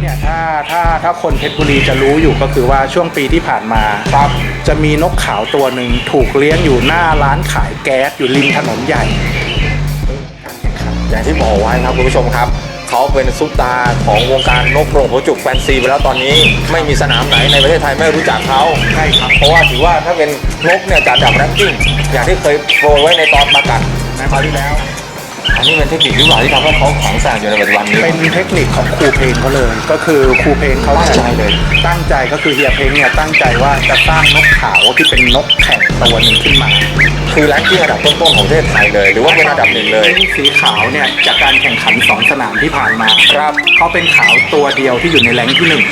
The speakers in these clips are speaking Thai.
เนี่ยถ้าถ้าถ้าคนเพชรบุรีจะรู้อยู่ก็คือว่าช่วงปีที่ผ่านมาครับจะมีนกขาวตัวหนึ่งถูกเลี้ยงอยู่หน้าร้านขายแก๊สอยู่ริมถนนใหญ่การแข่งขันอย่างที่บอกไว้ครับคุณผู้ชมครับ เขาเป็นซุปตาของวงการนกกรงหัวจุกแฟนซีไปแล้วตอนนี้ไม่มีสนามไหนในประเทศไทยไม่รู้จักเขาใช่ครับ เพราะว่าถือว่าถ้าเป็นนกเนี่ยจัดอันดับแรงกิ้งอย่างที่เคยโปรยไว้ในตอนประกาศในคราวที่แล้ว อันนี้เป็นเทคนิคหรือเปล่าที่ทำให้เขาแข็งแกร่งอยู่ในปัจจุบันนี้ เป็นเทคนิคของครูเพลงเขาเลย ก็คือครูเพลงเขาตั้งใจเลย ตั้งใจก็คือเฮียเพลงเนี่ยตั้งใจว่าจะสร้างนกขาวที่เป็นนกแข่งตัวหนึ่งขึ้นมา คือแรงกิ้งอันดับต้นๆของประเทศไทยเลย หรือว่าเป็นอันดับหนึ่งเลยสีขาวเนี่ยจากการแข่งขันสองสนามที่ผ่านมาครับเขาเป็นขาวตัวเดียวที่อยู่ในแรงค์ที่หนึ่ง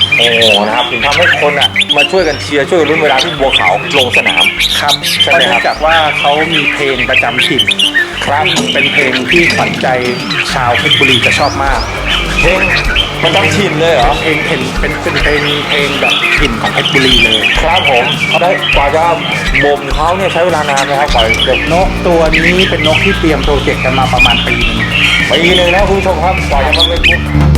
โอ้นะครับถึงทำให้คนอะมาช่วยกันเชียร์ช่วยกันลุ้นเวลาที่บัวขาวลงสนาม ครับใช่เพไหมราะครับ เนื่องจากว่าเขามีเพลงประจำถิ่นครับซึ่งเป็นเพลงที่ขวัญใจชาวเพชรบุรีจะชอบมาก เพลงมันต้องชินเลยเหรอ เพลงเพลงเป็นเป็นเพลงเพลงแบบถิ่นของเพชรบุรีเลยครับผมได้กว่าจะบ่มเขาเนี่ยใช้เวลานานไหมครับกว่าจะนกตัวนี้เป็นนกที่เตรียมโปรเจกต์กันมาประมาณปีหนึง ปีหนึ่งนะคุณผู้ชมครับกว่าจะมาเป็นปุ๊บ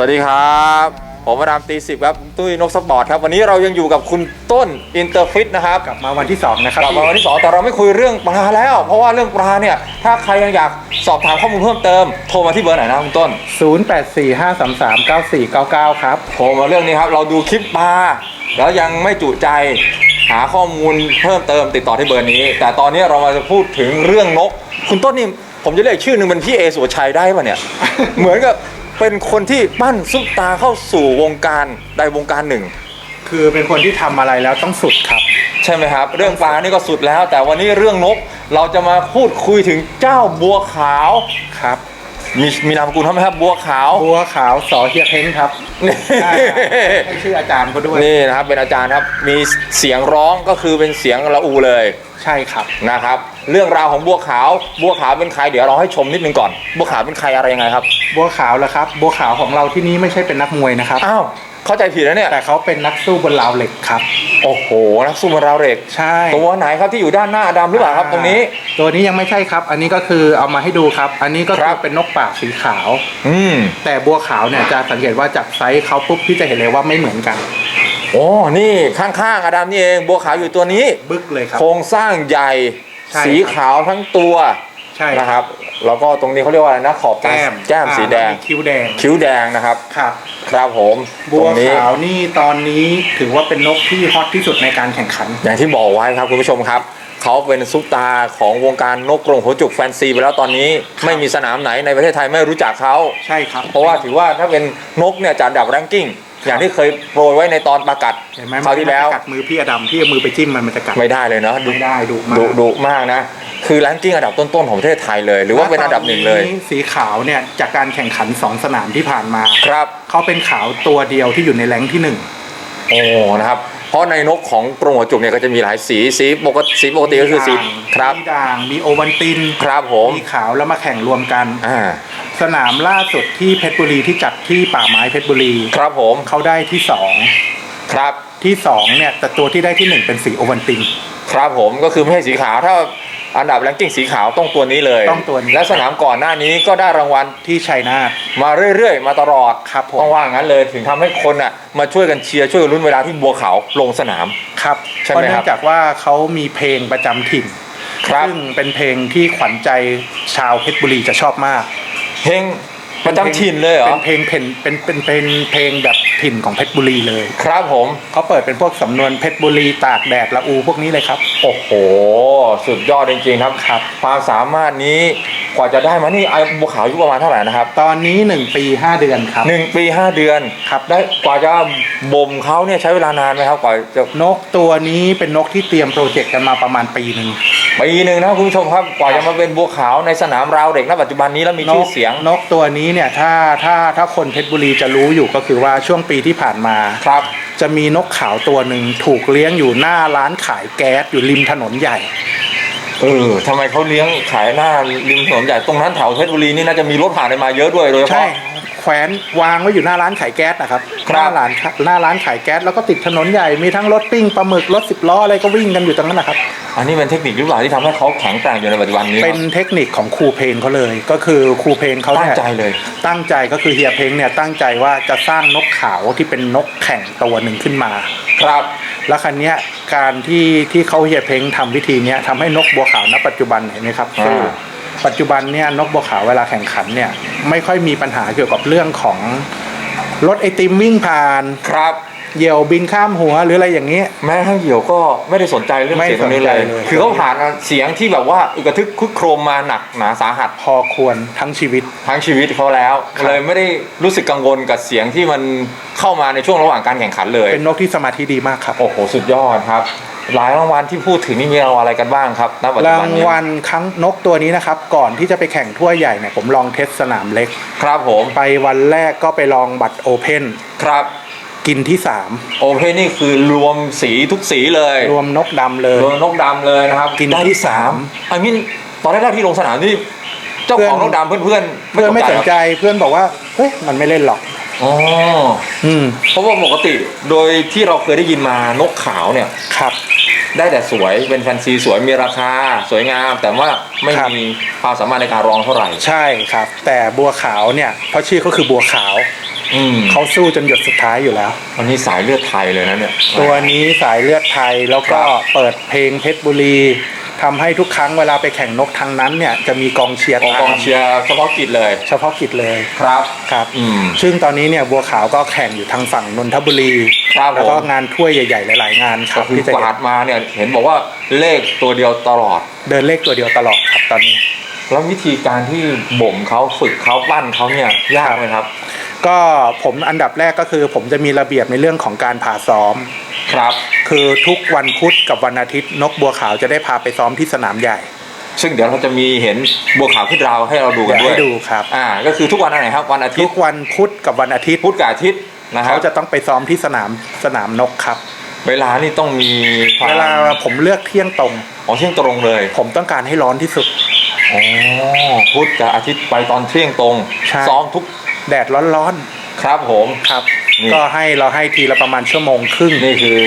วัสดีครับ ผมมาดามตีสิบครับตุ้ยนกสปอร์ตครับ วันนี้เรายังอยู่กับคุณต้นอินเตอร์ฟิตนะครับกลับมาวันที่สองนะครับกลับมาวันที่ 2 แต่เราไม่คุยเรื่องปลาแล้ว เพราะว่าเรื่องปลาเนี่ย ถ้าใครยังอยากสอบถามข้อมูลเพิ่มเติม โทรมาที่เบอร์ไหนนะคุณต้น 0845339499 ครับ โทรมาเรื่องนี้ครับ เราดูคลิปปลาแล้วยังไม่จุใจหาข้อมูลเพิ่มเติมติดต่อที่เบอร์นี้ แต่ตอนนี้เรามาจะพูดถึงเรื่องนก คุณต้นนี่ผมจะเรียกอีกชื่อหนึ่งเป็นพี่เอสุวชัยได้ป่ะเนี่ย เหมือนกับ เป็นคนที่ปั้นซุปตาเข้าสู่วงการใดวงการหนึ่ง คือเป็นคนที่ทำอะไรแล้วต้องสุดครับ ใช่ไหมครับ เรื่องปลานี่ก็สุดแล้ว แต่วันนี้เรื่องนกเราจะมาพูดคุยถึงเจ้าบัวขาว ครับ มีมีนามสกุลเขาไหมครับบัวขาว บัวขาวสอเฮียเพ้งครับนี่ ใช่ครับให้ชื่ออาจารย์เขาด้วยนี่นะครับเป็นอาจารย์ครับมีเสียงร้องก็คือเป็นเสียงละอูเลยใช่ครับ นะครับ เรื่องราวของบัวขาวบัวขาวเป็นใครเดี๋ยวเราให้ชมนิดนึงก่อน บัวขาวเป็นใครอะไรยังไงครับ บัวขาวเหรอครับ บัวขาวของเราที่นี่ไม่ใช่เป็นนักมวยนะครับ อ้าว เข้าใจผิดแล้วเนี่ย แต่เขาเป็นนักสู้บนราวเหล็กครับ โอ้โห นักสู้มาราวเหล็ก ใช่ ตัวไหนครับที่อยู่ด้านหน้าดำหรือเปล่าครับตรงนี้ ตัวนี้ยังไม่ใช่ครับ อันนี้ก็คือเอามาให้ดูครับ อันนี้ก็คคืรัอบเป็นนกป่าสีขาว อืมแต่บัวขาวเนี่ยจะสังเกตว่าจากไซส์เขาปุ๊บพี่จะเห็นเลยว่าไม่เหมือนกัน โอ้นี่ข้างๆอาดำนี่เอง บัวขาวอยู่ตัวนี้ บึกเลยครับ โครงสร้างใหญ่ ใช่ สีขาวทั้งตัว ใช่นะครับ แล้วก็ตรงนี้เขาเรียกว่าอะไรนะขอบตาแก้มแก้มสีแดง อ่าล้วมีคิ้วแดงคิ้วแดงนะครับ ครับครับผมบัวตรงนี้ ขาวนี่ตอนนี้ถือว่าเป็นนกที่ฮอตที่สุดในการแข่งขัน อย่างที่บอกไว้ครับคุณผู้ชมครับ เขาเป็นซุปตาของวงการนกกรงหัวจุกแฟนซีไปแล้วตอนนี้ไม่มีสนามไหนในประเทศไทยไม่รู้จักเขา ใช่ครับ เพราะว่าถือว่าถ้าเป็นนกเนี่ยจัดอันดับแรงกิ้ง อย่างที่เคยโปรยไว้ในตอนประกาศเห็นไหมคราวที่แล้ว มันจะกัดมือพี่อดัมพี่เอามือไปจิ้มมันมันจะกัดไม่ได้เลยเนาะดุไม่ได้ดุมากดุดุมากนะ คือแรงกิ้งอันดับต้นๆของประเทศไทยเลย หรือว่าเป็นอันดับหนึ่งเลยแวตอสีขาวเนี่ยจากการแข่งขันสองสนามที่ผ่านมาครับเขาเป็นขาวตัวเดียวที่อยู่ในแรงค์ที่หนึ่งโอ้นะครับเพราะในนกของกรงหัวจุกเนี่ยก็จะมีหลายสีสีปกติสีปกติก็คือสีครับมีด่างมีโอวันตินครับผมมีขาวแล้วมาแข่งรวมกันอ่าสนามล่าสุดที่เพชรบุรีที่จัดที่ป่าไม้เพชรบุรี ครับผมเขาได้ที่สองครับที่สองเนี่ยแต่ตัวที่ได้ที่หนึ่งเป็นสีโอวันตินครับผมก็คือไม่ใช่สีขาวถ้า อันดับแรงกิ้งสีขาวต้องตัวนี้เลยต้องตัวนี้ และสนามก่อนหน้านี้ก็ได้รางวัลที่ชัยนาท มาเรื่อยๆ มาตลอดครับผม ต้องว่างั้นเลยถึงทำให้คนอะมาช่วยกันเชียร์ช่วยกันลุ้นเวลาที่บัวขาวลงสนาม ครับใช่ไหมเพราะเนื่ครัอบงจากว่าเขามีเพลงประจำถิ่น ครับซึ่งเป็นเพลงที่ขวัญใจชาวเพชรบุรีจะชอบมากเพลง ประจำถิ่นเลยเหรอ เป็นเพลงเพนเป็นเป็นเป็นเพลงแบบถิ่นของเพชรบุรีเลยครับผม เขาเปิดเป็นพวกสำนวนเพชรบุรีตากแดดละอูพวกนี้เลยครับ โอ้โห สุดยอดจริงๆครับครับ ความสามารถนี้กว่าจะได้มานี่ไอ้บัวขาวอายุประมาณเท่าไหร่นะครับตอนนี้ 1 ปี 5 เดือนครับ หนึ่งปีห้าเดือนครับได้กว่าจะบ่มเขาเนี่ยใช้เวลานานไหมครับกว่าจะนกตัวนี้เป็นนกที่เตรียมโปรเจกต์กันมาประมาณปีหนึ่ง ปีหนึ่งนะคุณผู้ชมครับกว่าจะมาเป็นบัวขาวในสนามราวเด็กณปัจจุบันนี้แล้วมีชื่อเสียง นกตัวนี้เนี่ยถ้าถ้าถ้าคนเพชรบุรีจะรู้อยู่ก็คือว่าช่วงปีที่ผ่านมาครับ จะมีนกขาวตัวหนึ่งถูกเลี้ยงอยู่หน้าร้านขายแก๊สอยู่ริมถนนใหญ่ เออทำไมเขาเลี้ยงขายหน้าริมถนนใหญ่ตรงนั้นแถวเพชรบุรีนี่น่าจะมีรถผ่านไปมาเยอะด้วยโดยเฉใช่ พาะ แขวนวางไว้อยู่หน้าร้านขายแก๊สนะครับคหรับน้าร้านหน้าร้านขายแก๊สแล้วก็ติดถนนใหญ่มีทั้งรถปิ้งปลาหมึกรถสิบล้ออะไรก็วิ่งกันอยู่ตรงนั้นนะครับอันนี้เป็นเทคนิคหรือเปล่าที่ทำให้เขาแข็งแกร่งอยู่ในปัจจุบันนี้เป็นเทคนิคของครูเพลงเขาเลย ก็คือครูเพลงเขาตั้งเนี่ยใจเลย ตั้งใจก็คือเฮียเพลงเนี่ยตั้งใจว่าจะสร้างนกขาวที่เป็นนกแข่งตัวหนึ่งขึ้นมา ครับแล้วคันเนี้ยการที่ที่เขาเฮียเพลงทำวิธีเนี้ยทำให้นกบัวขาวณปัจจุบันเห็นไหมครับอ่าสู้ ปัจจุบันเนี่ยนกบัวขาวเวลาแข่งขันเนี่ยไม่ค่อยมีปัญหาเกี่ยวกับเรื่องของรถไอติมวิ่งผ่านครับเหยี่ยวบินข้ามหัวหรืออะไรอย่างนี้ แม้ทั้งเหี่ยวก็ไม่ได้สนใจเรื่องไม่เสียงตรงนี้เลยสนใจเลย คือเขาผ่านเสียงที่แบบว่าอึกระทึกคึกโครมมาหนักหนาสาหัสพอควรทั้งชีวิตทั้งชีวิตเขาแล้วครับเลยไม่ได้รู้สึกกังวลกับเสียงที่มันเข้ามาในช่วงระหว่างการแข่งขันเลย เป็นนกที่สมาธิดีมากครับ โอ้โห สุดยอดครับ หลายรางวัลที่พูดถึงนี่มีรางวัลอะไรกันบ้างครับณปัจจุราบันงนี้วัลครั้งนกตัวนี้นะครับ ก่อนที่จะไปแข่งทั่วใหญ่เนี่ยผมลองเทสสนามเล็ก ครับผมไปวันแรกก็ไปลองบัตรโอเพนครับกินที่ โอเพนนี่คือรวมสีทุกสีเลย 3 รวมนกดำเลยรวมนกดำเลยนะครับกินได้ที่สามอันนี้ตอนแรกๆที่ลงสนามนี่เจ้าของนกดำเพื่อนๆเพื่อนไม่สนตกใจเพื่อนบอกว่าเฮ้ยมันไม่เล่นหรอก อ๋ออืมเพราะว่าปกติโดยที่เราเคยได้ยินมานกขาวเนี่ย ครับ ได้แต่สวยเป็นแฟนซีสวยมีราคาสวยงาม แต่ว่าไม่ครับ มีความสามารถในการร้องเท่าไหร่ ใช่ครับ แต่บัวขาวเนี่ยเพราะชื่อเขาคือบัวขาวอืมเขาสู้จนหยดสุดท้ายอยู่แล้ววันนี้สายเลือดไทยเลยนะเนี่ย ตัวนี้สายเลือดไทยแล้วก็ครับ เปิดเพลงเพชรบุรี ทำให้ทุกครั้งเวลาไปแข่งนกทางนั้นเนี่ยจะมีกองเชียร์ของกองตามเชียร์เฉพาะกิจเลยเฉพาะกิจเลยครับครับอืม ซึ่งตอนนี้เนี่ยบัวขาวก็แข่งอยู่ทางฝั่งนนทบุรี ครับแล้วก็ผมงานถ้วยใหญ่ๆ หลาย ๆ งานคก็รับคือที่จะกวาดมาเนี่ยเห็นบอกว่าเลขตัวเดียวตลอด เดินเลขตัวเดียวตลอดครับตอนนี้ แล้ววิธีการที่บ่มเขาฝึกเขาปั้นเขาเนี่ยยากไหมครับ ก็ผมอันดับแรกก็คือ ผมจะมีระเบียบในเรื่องของการผ่าซ้อม ครับ คือทุกวันพุธกับวันอาทิตย์นกบัวขาวจะได้พาไปซ้อมที่สนามใหญ่ ซึ่งเดี๋ยวเราจะมีเห็นบัวขาวขึ้นราวให้เราดูกันเดี๋ยวด้วยให้ดูครับอ่าก็คือทุกวันอะไรครับวันอาทิทุตกย์วันพุธกับวันอาทิตย์พุธกับอาทิตย์นะครัเขาบจะต้องไปซ้อมที่สนามสนามนกครับ เวลานี่ต้องมีควมเวลาผมเลือกเที่ยงตรงอ๋อเที่ยงตรงเลย ผมต้องการให้ร้อนที่สุดอ๋อพุธกับอาทิตย์ไปตอนเที่ยงตรงใช่ซ้อมทุกแดดร้อนครับผมๆครับนี่ ก็ให้เราให้ทีละประมาณชั่วโมงครึ่งนี่คือ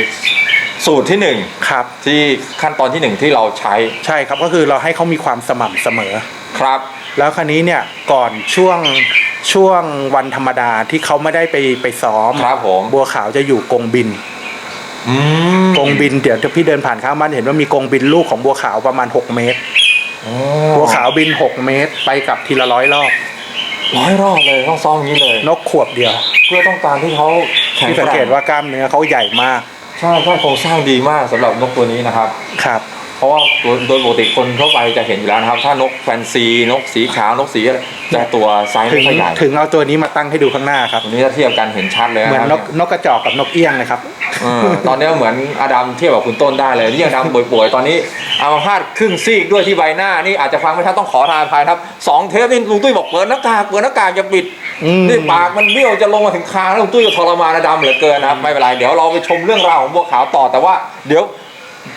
สูตรที่หนึ่งครับที่ขั้นตอนที่หนึ่งที่เราใช้ใช่ครับก็คือเราให้เขามีความสม่ำเสมอครับ แล้วคราวนี้เนี่ยก่อนช่วงช่วงวันธรรมดาที่เขาไม่ได้ไปไปซ้อมครับผมบัวขาวจะอยู่กรงบินอืมกรงบินเดี๋ยวถ้าพี่เดินผ่านข้างบ้านเห็นว่ามีกรงบินลูกของบัวขาวประมาณ6เมตรอ๋อบัวขาวบิน6เมตร ไปกลับทีละร้อยรอบ ร้อยรอบเลยต้องซ้อมอย่างนี้เลย นกขวบเดียว เพื่อต้องการที่เขาแข็งที่แกสังร่เกตว่ากล้ามเนื้อเขาใหญ่มากใช่ใช่โครงสร้างดีมากสำหรับนกตัวนี้นะครับ ครับ เพราะว่าโดยโดยปกติคนทั่วไปจะเห็นอยู่แล้วนะครับ ถ้านกแฟนซี นกสีขาวนกสีอะไรจะตัวไซส์ถึไม่งค่อยใหญ่ถึงเอาตัวนี้มาตั้งให้ดูข้างหน้าครับตัวนี้ถ้าเทียบกันเห็นชัดเลยเหมือนนะนกนกกระจอกกับนกเอี้ยงเลยครับ เออตอนนี้เหมือนอดัมเทียบกับคุณต้นได้เลยนี่ยังดำป่วยๆตอนนี้เอามาพาดครึ่งซีกด้วยที่ใบหน้านี่อาจจะฟังไม่ชัดต้องขอทานอภัยครับสองเทปนี่ลุงตุ้ยบอกเปิดหน้ากากเปิดหน้ากากอย่าปิดอืมนี่ปากมันเบี้ยวจะลงมาถึงคางแล้วลุงตุ้ยก็ทรมานอดัมเหลือเกินนะครับไม่เป็นไรเดี๋ยวเราไปชมเรื่องราวของบัวขาวต่อแต่ว่าเดี๋ยว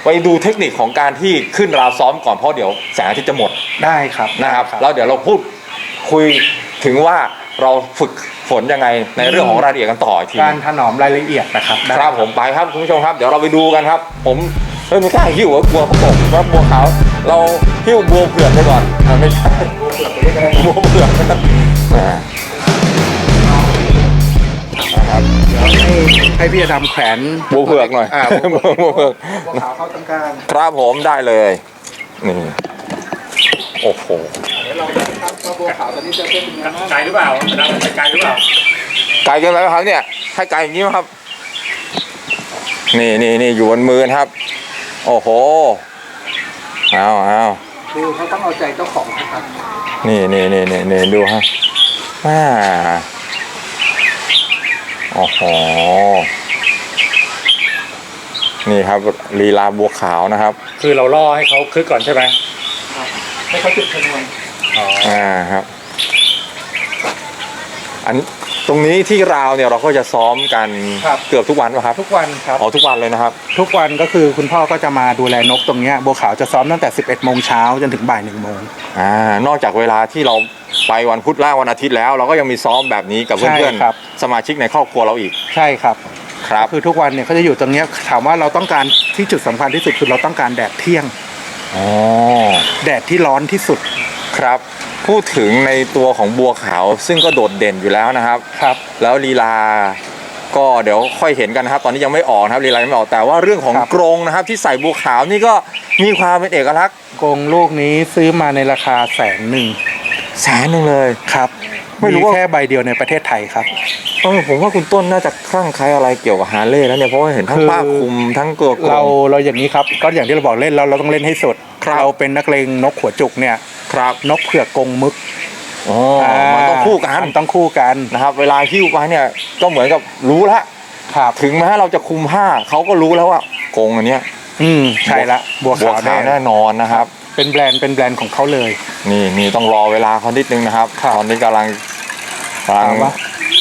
ไปดูเทคนิคของการที่ขึ้นราวซ้อมก่อนเพราะเดี๋ยวแสงอาทิตย์จะหมดได้ครับนะครับได้แล้วเดี๋ยวเราพูดคุยถึงว่า เราฝึกฝนยังไงในเรื่องของรายละเอียดกันต่ออีกทีการถนอมรายละเอียดนะครับได้ครับผมไปครับคุณผู้ชมครับเดี๋ยวเราไปดูกันครับ ผมเฮ้ยไม่กล้าหิ้วว่ากลัวประกบว่าบัวขาวเราหิ้วบัวเผือกไปก่อนอะไม่ใช่บัวเผือกนะครับอ่านะครับให้ให้พี่อดำแขวนบัวเผือกหน่อยอ่าบัวเผือกบัวขาวเข้าตรงกลางครับผมได้เลยนี่โอ้โห เดี๋ยวเราจะครับว่าบัวขาวตอนนี้จะเป็นยังไงบ้างไกลหรือเปล่าดำไปไกลหรือเปล่าไก่เกินไปไหมครับเนี่ย ให้ไก่อย่างนี้ไหมครับ นี่นี่นี่อยู่บนมือนะครับ โอ้โหเอาเอาดูเขาต้องเอาใจเจ้าของนะครับ นี่นี่นี่นี่นี่ดูฮะอ่าโอ้โห นี่ครับลีลาบัวขาวนะครับ คือเราล่อให้เขาคึกก่อนใช่ไหมให้เขาจุดชนวน อ๋ออ่าครับ อันตรงนี้ที่ราวเนี่ยเราก็จะซ้อมกันครับ เกือบทุกวันป่ะครับทุกวันครับ อ๋อทุกวันเลยนะครับ ทุกวันก็คือคุณพ่อก็จะมาดูแลนกตรงเนี้ยบัวขาวจะซ้อมตั้งแต่ 11โมงเช้าจนถึงบ่ายหนึ่งโมง อ่านอกจากเวลาที่เราไปวันพุธล่างวันอาทิตย์แล้ว เราก็ยังมีซ้อมแบบนี้กับใช่เพื่อนครับ ๆสมาชิกในครอบครัวเราอีกใช่ครับ ครับ คือทุกวันเนี่ยเขาจะอยู่ตรงเนี้ยถามว่าเราต้องการที่จุดสำคัญที่สุดคือเราต้องการแดดเที่ยง อ๋อ แดดที่ร้อนที่สุด ครับพูดถึงในตัวของบัวขาวซึ่งก็โดดเด่นอยู่แล้วนะครับ ครับ แล้วลีลาก็เดี๋ยวค่อยเห็นกันนะครับ ตอนนี้ยังไม่ออกนะครับลีลายังไม่ออกแต่ว่าเรื่องของครับ กรงนะครับ ที่ใส่บัวขาวนี่ก็มีความเป็นเอกลักษณ์กรงลูกนี้ซื้อมาในราคาแสนหนึ่งแสนหนึ่งเลย ครับไม่รู้มีว่า แค่ใบเดียวในประเทศไทยครับ เออผมว่าคุณต้นน่าจะคลั่งไคล้อะไรเกี่ยวกับฮาร์เลย์แล้วเนี่ยเพราะว่าเห็นทั้งคือ ผ้าคลุมทั้งตัวกรเราง เราอย่างนี้ครับก็อย่างที่เราบอกเล่นแล้วเราต้องเล่นให้สุดครับ เราเป็นนักเลงนกหัวจุกเนี่ย ครับนกเผือกกรงมึกอ๋อมันต้องคู่กันมันต้องคู่กันนะครับ เวลาหิ้วไปเนี่ยก็เหมือนกับรู้ละครับถึงแม้เราจะคุมผ้าเขาก็รู้แล้วว่ากรงอันเนี้ยอืมใช่ละบัวบัวขาวขาวแน่แน่นอนนะครับ เป็นแบรนด์เป็นแบรนด์ของเขาเลย นี่นี่ต้องรอเวลาเขานิดนึงนะครับครับตอนนี้กำลังกำลังถามว่า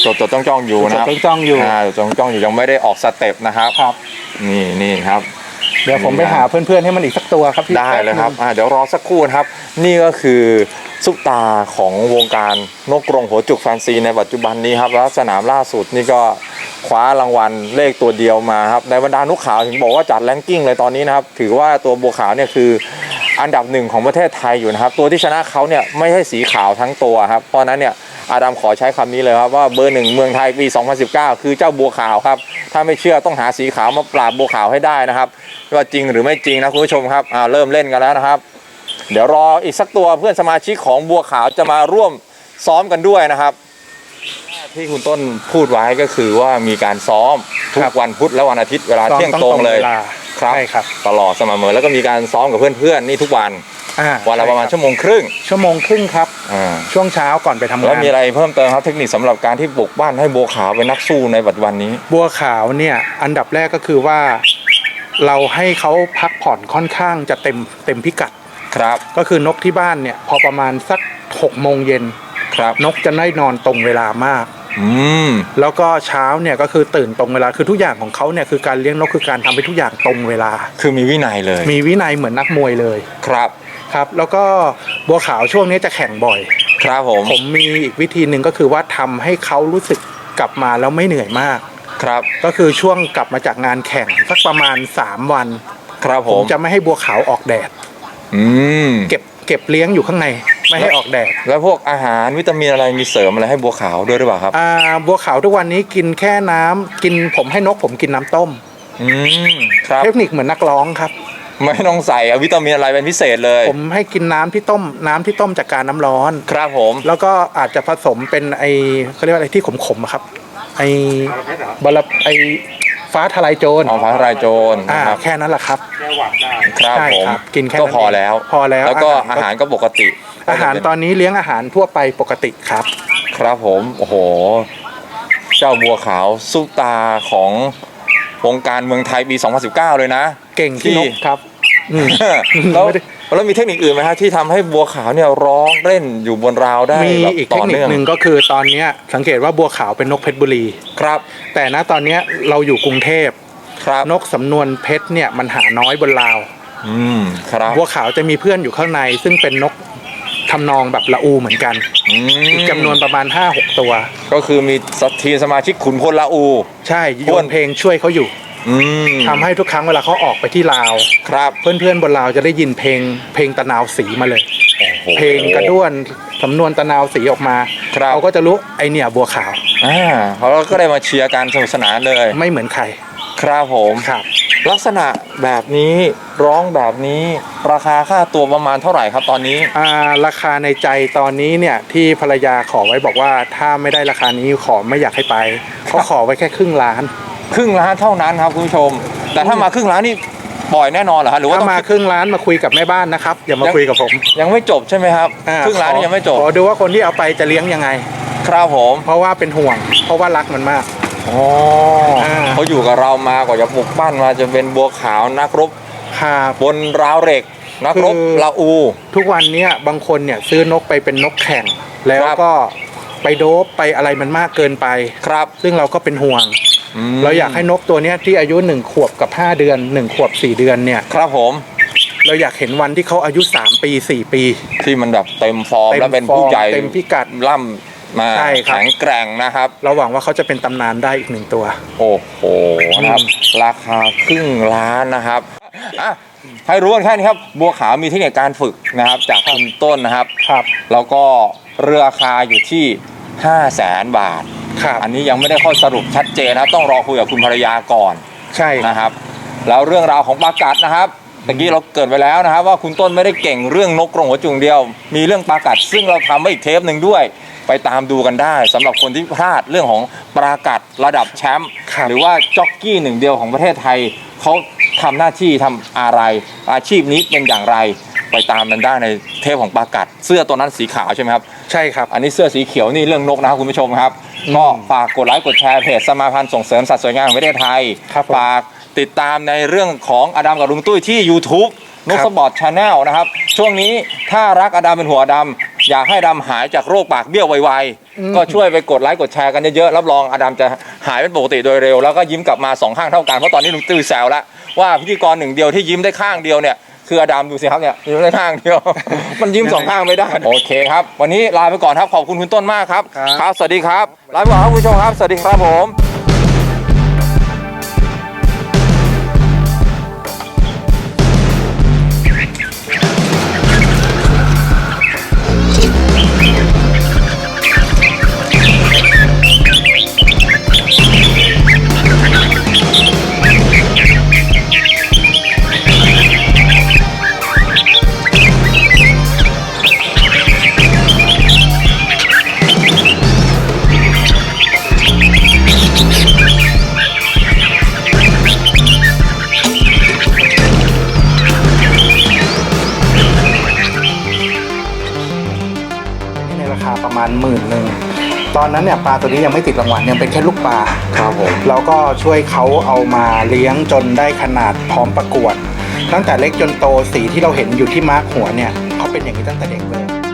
จดจดจ้องจ้องๆอยู่นะครับจดจ้องๆอยู่าจดจ้องจ้องๆอยู่ยังไม่ได้ออกสเต็ปนะครับ ครับ นี่นี่ครับ เดี๋ยวผมไปหาเพื่อนๆให้มันอีกสักตัวครับพี่ได้เลยครับแป๊หนึ่งอ่าเดี๋ยวรอสักครู่นะครับ นี่ก็คือซุปตาของวงการนกกรงหัวจุกแฟนซีในปัจจุบันนี้ครับแล้วสนามล่าสุดนี่ก็คว้ารางวัลเลขตัวเดียวมาครับในบรรดานกขาวถึงบอกว่าจัดแรงกิ้งเลยตอนนี้นะครับถือว่าตัวบัวขาวเนี่ยคืออันดับหนึ่งของประเทศไทยอยู่นะครับ ตัวที่ชนะเขาเนี่ยไม่ใช่สีขาวทั้งตัวครับเพราะฉะนั้นเนี่ย อาดัมขอใช้คำนี้เลยครับว่าเบอร์หนึ่งเมืองไทยปี 2019 คือเจ้าบัวขาวครับ ถ้าไม่เชื่อต้องหาสีขาวมาปราบบัวขาวให้ได้นะครับว่าจริงหรือไม่จริงนะคุณผู้ชมครับอ่าเริ่มเล่นกันแล้วนะครับ เดี๋ยวรออีกสักตัวเพื่อนสมาชิกของบัวขาวจะมาร่วมซ้อมกันด้วยนะครับ ที่คุณต้นพูดไว้ก็คือว่ามีการซ้อมทุครักบวันพุธและวันอาทิตย์เวลาซ้อมเที่ยงต้องตรงเลยวาครับใช่ครับ ตลอดสม่ำเสมอแล้วก็มีการซ้อมกับเพื่อนๆนี่ทุกวันอ่าวันละประมาณใคบชั่วโมงครึ่งชั่วโมงครึ่งครับ อ่าช่วงเช้าก่อนไปทำแล้วงาน มีอะไรเพิ่มเติมครับเทคนิคสำหรับการที่ปลุกบ้านให้บัวขาวเป็นนักสู้ในปัจจุบันนี้ บัวขาวเนี่ยอันดับแรกก็คือว่าเราให้เขาพักผ่อนค่อนข้างจะเต็มเต็มพิกัด ครับก็คือนกที่บ้านเนี่ยพอประมาณสักหกโมงเย็นครับ นกจะได้นอนตรงเวลามาก อืม แล้วก็เช้าเนี่ยก็คือตื่นตรงเวลาคือทุกอย่างของเขาเนี่ยคือการเลี้ยงนกคือการทำให้ทุกอย่างตรงเวลา คือมีวินัยเลยมีวินัยเหมือนนักมวยเลย ครับ ครับแล้วก็บัวขาวช่วงนี้จะแข่งบ่อย ครับผม ผมมีอีกวิธีหนึ่งก็คือว่าทำให้เขารู้สึกกลับมาแล้วไม่เหนื่อยมาก ครับ ก็คือช่วงกลับมาจากงานแข่งสักประมาณ 3 วัน ครับผผมม จะไม่ให้บัวขาวออกแดด อืม เก็บเก็บเลี้ยงอยู่ข้างในไม่ให้ออกแดดแล้วพวกอาหารวิตามินอะไรมีเสริมอะไรให้บัวขาวด้วยหรือเปล่าครับ อ่าบัวขาวทุกวันนี้กินแค่น้ำกินผมให้นกผมกินน้ำต้ม อืม ครับ เทคนิคเหมือนนักร้องครับ ไม่ต้องใส่เอาวิตามินอะไรเป็นพิเศษเลย ผมให้กินน้ำที่ต้มน้ำที่ต้มจากการน้ำร้อน ครับผม แล้วก็อาจจะผสมเป็นไอเขาเรียกว่าอะไรที่ขมๆอะครับ ไอบลไอฟ้าทลายโจรของฟ้าทลายโจรอ่านะครับ แค่นั้นแหละครับแก้หวัดได้ครับใช่ผม ครับกินแค่นั้นก็พอแล้วพอแล้วแล้วก็อาอาหาร หารก็ปกติ อาหารตอนนี้เลี้ยงอาหารทั่วไปปกติครับ ครับผม โอ้โห เจ้าบัวขาวซุปตาของวงการเมืองไทยปี 2019 เลยนะ เก่งที่นกครับอืม แล้วไม่ได้ แล้วมีเทคนิคอื่นไหมฮะที่ทำให้บัวขาวเนี่ยร้องเล่นอยู่บนราวได้มีแบบอีกเทต่คอนิคเนื่องหนึ่งก็คือตอนเนี้ยสังเกตว่าบัวขาวเป็นนกเพชรบุรี ครับแต่ณตอนเนี้ยเราอยู่กรุงเทพครับนกสำนวนเพชรเนี่ยมันหาน้อยบนราว อืมครับบัวขาวจะมีเพื่อนอยู่ข้างใน ซึ่งเป็นนกทำนองแบบละอูเหมือนกันอืมอีกจำนวนประมาณ 5-6 ตัว ก็คือมีทีมสมาชิกขุนพลละอู ใช่โยเพื่อนนเพลงช่วยเขาอยู่ อืมทำให้ทุกครั้งเวลาเขาออกไปที่ลาว ครับเพื่อนๆบนลาวจะได้ยินเพลง เพลงตะนาวสีมาเลย โอ้โห เพลงกระด้วนสำนวนตะนาวสีออกมาครับ เขาก็จะรู้ไอเนี่ยบัวขาวอ่าเขาก็ได้มาเชียร์กันสนุกสนานเลย ไม่เหมือนใครครับผม ครับ ลักษณะแบบนี้ร้องแบบนี้ราคาค่าตัวประมาณเท่าไหร่ครับตอนนี้ อ่าราคาในใจตอนนี้เนี่ยที่ภรรยาขอไว้บอกว่าถ้าไม่ได้ราคานี้ขอไม่อยากให้ไปเขาขอไว้แค่ครึ่งล้าน ครึ่งล้านเท่านั้นครับคุณผู้ชม แต่ถ้ามาครึ่งล้านนี่ปล่อยแน่นอนเหรอฮะหรือว่าถ้าต้องมาครึ่งล้านมาคุยกับแม่บ้านนะครับอย่ามาคุยกับผมยังไม่จบใช่ไหมครับอ่ครึ่งล้านนี่ยังไม่จบขอดูว่าคนที่เอาไปจะเลี้ยงยังไง ครับผม เพราะว่าเป็นห่วง เพราะว่ารักมันมากอ๋ออ่าเขาอยู่กับเรามากว่าจะปลุกบ้านมาจะเป็นบัวขาวนักรบครับบนราวเหล็กนักรบคือละอู ทุกวันเนี้ยบางคนเนี่ยซื้อนกไปเป็นนกแข่ง แล้วครับก็ไปโดบไปอะไรมันมากเกินไปครับ ซึ่งเราก็เป็นห่วงม เราอยากให้นกตัวเนี้ยที่อายุ1ขวบกับ5เดือน1ขวบ4เดือนเนี่ย ครับผม เราอยากเห็นวันที่เขาอายุ3ปี4ปี ที่มันแบบเต็มฟอร์มเต็มแล้วเป็นฟอร์มผู้ใหญ่เต็มพิกัดล่ำมาใช่ครับ แข็งแกร่งนะครับ เราหวังว่าเขาจะเป็นตำนานได้อีกหนึ่งตัว โอ้โหนะครับ ราคาครึ่งล้านนะครับอะให้รู้กันแค่นี้ครับ บัวขาวมีเทคนิคการฝึกนะครับ จากคุณต้นนะครับ ครับ แล้วก็ราคาอยู่ที่ 5 0 0แสนบาท ครับอันนี้ยังไม่ได้ข้อสรุปชัดเจนนะครับต้องรอคุยกับคุณภรรยาก่อนใช่นะครับ แล้วเรื่องราวของปลากัดนะครับตะกี้เราเกริดไปแล้วนะครับ ว่าคุณต้นไม่ได้เก่งเรื่องนกกรงหัวจุงเดียว มีเรื่องปลากัด ซึ่งเราทำไว้อีกเทปหนึ่งด้วย ไปตามดูกันได้สำหรับคนที่พลาดเรื่องของปลากัดระดับแชมป์ครับหรือว่าจ็อกกี้หนึ่งเดียวของประเทศไทยเขาทำหน้าที่ทำอะไร อาชีพนี้เป็นอย่างไร ไปตามกันได้ในเทปของปลากัด เสื้อตัวนั้นสีขาวใช่ไหมครับ ใช่ครับ อันนี้เสื้อสีเขียวนี่เรื่องนกนะครับคุณผู้ชมครับอืมก็ฝากกดไลค์กดแชร์เพจสมาพันธ์ส่งเสริมสัตว์สวยงามแห่งประเทศไทย ครับผมฝากติดตามในเรื่องของอดัมกับลุงตุ้ยที่ YouTube นกครับ สปอร์ตชาแนลนะครับ ช่วงนี้ถ้ารักอดัมเป็นหัวอดัมอยากให้อดัมหายจากโรคปากเบี้ยวไวๆ ก็ช่วยไปกดไลค์กดแชร์กันเยอะๆ รับรองอดัมจะหายเป็นปกติโดยเร็ว แล้วก็ยิ้มกลับมาสองข้างเท่ากัน เพราะตอนนี้ลุงตุ้ยแซวแล้วว่าพิธีกรหนึ่งเดียวที่ยิ้มได้ข้างเดียวเนี่ย คืออดัมดูสิครับเนี่ยยิ้มได้ข้างเดียว มันยิ้มสองข้างไม่ได้ โอเคครับ วันนี้ลาไปก่อนครับ ขอบคุณคุณต้นมากครับ ครับครับสวัสดีครับ ลาไปก่อนครับคุณผู้ชมครับ สวัสดีครับผม นนั้นเนี่ยปลาตัวนี้ยังไม่ติดรางวัลยังเป็นแค่ลูกปลาครับผมเราก็ช่วยเขาเอามาเลี้ยงจนได้ขนาดพร้อมประกวด ตั้งแต่เล็กจนโตสีที่เราเห็นอยู่ที่มาร์คหัวเนี่ยเขาเป็นอย่างนี้ตั้งแต่เด็กเลย